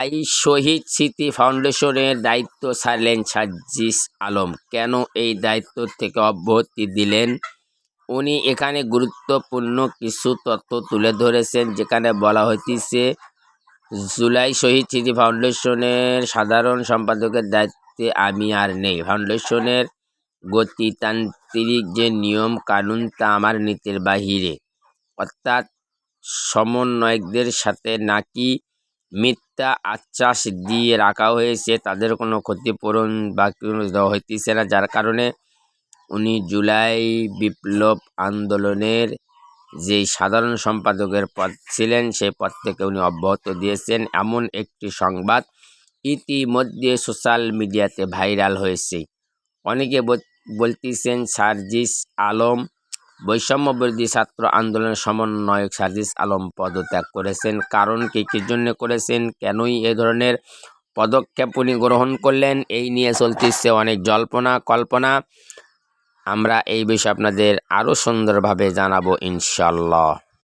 এই শহীদ স্মৃতি ফাউন্ডেশনের দায়িত্ব ছাড়লেন সাজ্জিস আলম। কেন এই দায়িত্ব থেকে অব্যাহতি দিলেন? উনি এখানে গুরুত্বপূর্ণ কিছু তথ্য তুলে ধরেছেন, যেখানে বলা হইতেছে, জুলাই শহীদ স্মৃতি ফাউন্ডেশনের সাধারণ সম্পাদকের দায়িত্বে আমি আর নেই। ফাউন্ডেশনের গতিতান্ত্রিক যে নিয়ম, কানুন, তা আমার নীতির বাহিরে। অর্থাৎ সমন্বয়কদের সাথে নাকি মিথ্যা আশ্বাস দিয়ে রাখা হয়েছে, তাদের কোনো ক্ষতিপূরণ বা কোনো দেওয়া হইতেছে না। যার কারণে উনি জুলাই বিপ্লব আন্দোলনের যে সাধারণ সম্পাদকের পদ ছিলেন, সেই পদ থেকে উনি অব্যাহত দিয়েছেন। এমন একটি সংবাদ ইতিমধ্যে সোশ্যাল মিডিয়াতে ভাইরাল হয়েছে। অনেকে বলতেছেন, সার্জিস আলম বৈষম্য বিরোধী ছাত্র আন্দোলনের সমন্বয়ক সাজিস আলম পদত্যাগ করেছেন। কারণ কি, কী জন্য করেছেন? কেনই এ ধরনের পদক্ষেপ উনি গ্রহণ করলেন, এই নিয়ে চলতেছে অনেক জল্পনা, কল্পনা। আমরা এই বিষয়ে আপনাদের আরও সুন্দরভাবে জানাব ইনশাল্লাহ।